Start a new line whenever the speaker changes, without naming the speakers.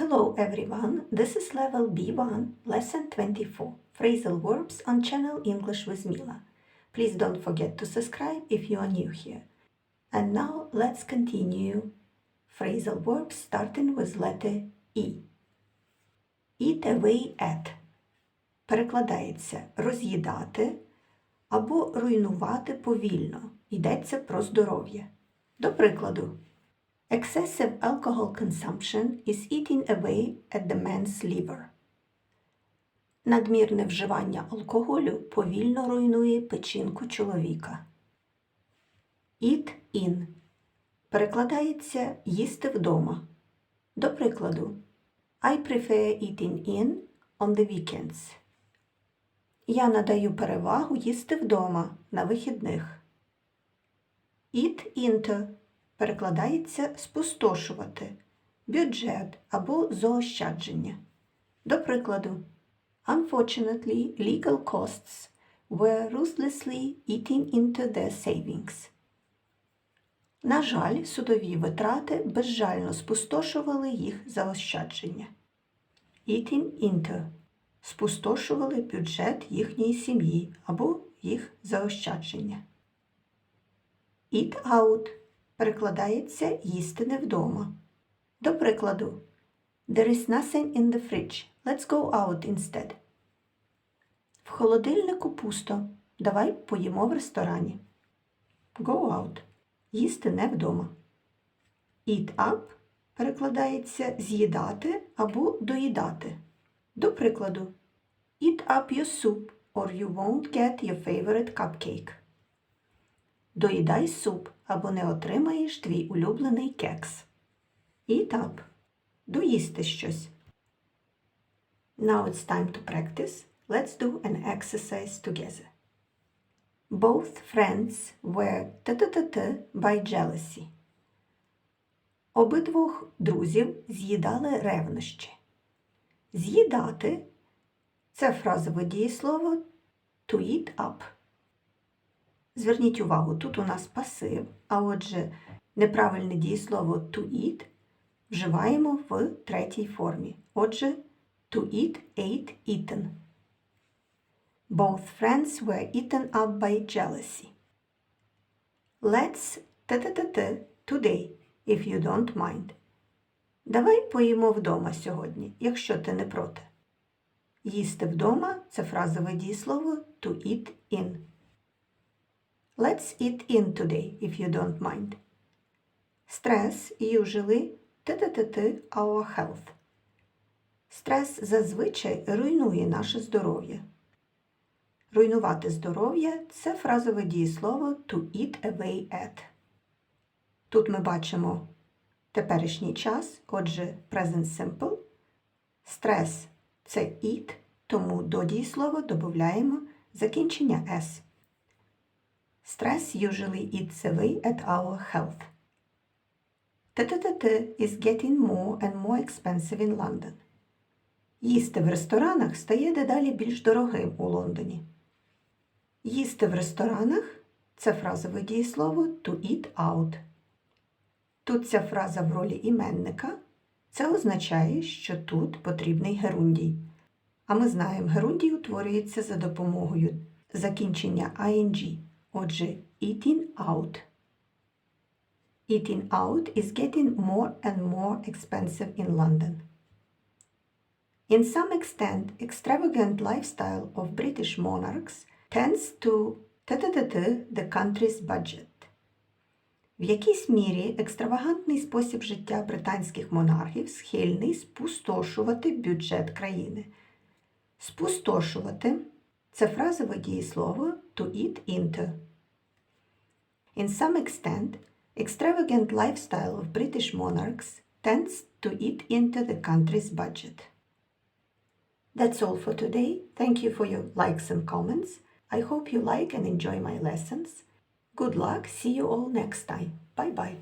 Hello everyone, this is level B1, lesson 24, phrasal verbs on channel English with Mila. Please don't forget to subscribe if you are new here. And now let's continue phrasal verbs starting with letter E. Eat away at перекладається роз'їдати або руйнувати повільно. Йдеться про здоров'я. До прикладу, Excessive alcohol consumption is eating away at the man's liver. Надмірне вживання алкоголю повільно руйнує печінку чоловіка. Eat in перекладається їсти вдома. До прикладу, I prefer eating in on the weekends. Я надаю перевагу їсти вдома на вихідних. Eat into перекладається спустошувати, бюджет або заощадження. До прикладу, Unfortunately, legal costs were ruthlessly eating into their savings. На жаль, судові витрати безжально спустошували їх заощадження. Eating into спустошували бюджет їхньої сім'ї або їх заощадження. Eat out перекладається їсти не вдома. До прикладу, There is nothing in the fridge. Let's go out instead. В холодильнику пусто. Давай поїмо в ресторані. Go out. Їсти не вдома. Eat up перекладається з'їдати або доїдати. До прикладу, Eat up your soup or you won't get your favorite cupcake. Доїдай суп або не отримаєш твій улюблений кекс. Up. Доїсти щось. Now it's time to practice. Let's do an exercise together. Both friends were t-t-t-t by jealousy. Обидвох друзів з'їдали ревнощі. З'їдати це фразове дієслово to eat up. Зверніть увагу, тут у нас пасив, а отже, неправильне дієслово to eat вживаємо в третій формі. Отже, to eat, ate, eaten. Both friends were eaten up by jealousy. Let's t-t-t-t today, if you don't mind. Давай поїмо вдома сьогодні, якщо ти не проти. Їсти вдома це фразове дієслово to eat in. Let's eat in today, if you don't mind. Stress usually t-t-t-t our health. Стрес зазвичай руйнує наше здоров'я. Руйнувати здоров'я це фразове дієслово to eat away at. Тут ми бачимо теперішній час, отже, present simple. Стрес це eat, тому до дієслова додаємо закінчення s. Stress usually eats away at our health. ТТТ is getting more and more expensive in London. Їсти в ресторанах стає дедалі більш дорогим у Лондоні. Їсти в ресторанах це фразове дієслово to eat out. Тут ця фраза в ролі іменника. Це означає, що тут потрібний герундій. А ми знаємо, герундій утворюється за допомогою закінчення ing. Отже, eating out. Eating out is getting more and more expensive in London. In some extent, extravagant lifestyle of British monarchs tends to the country's budget. В якійсь мірі екстравагантний спосіб життя британських монархів схильний спустошувати бюджет країни. Спустошувати це фразове дієслово to eat into. In some extent, extravagant lifestyle of British monarchs tends to eat into the country's budget. That's all for today. Thank you for your likes and comments. I hope you like and enjoy my lessons. Good luck. See you all next time. Bye bye.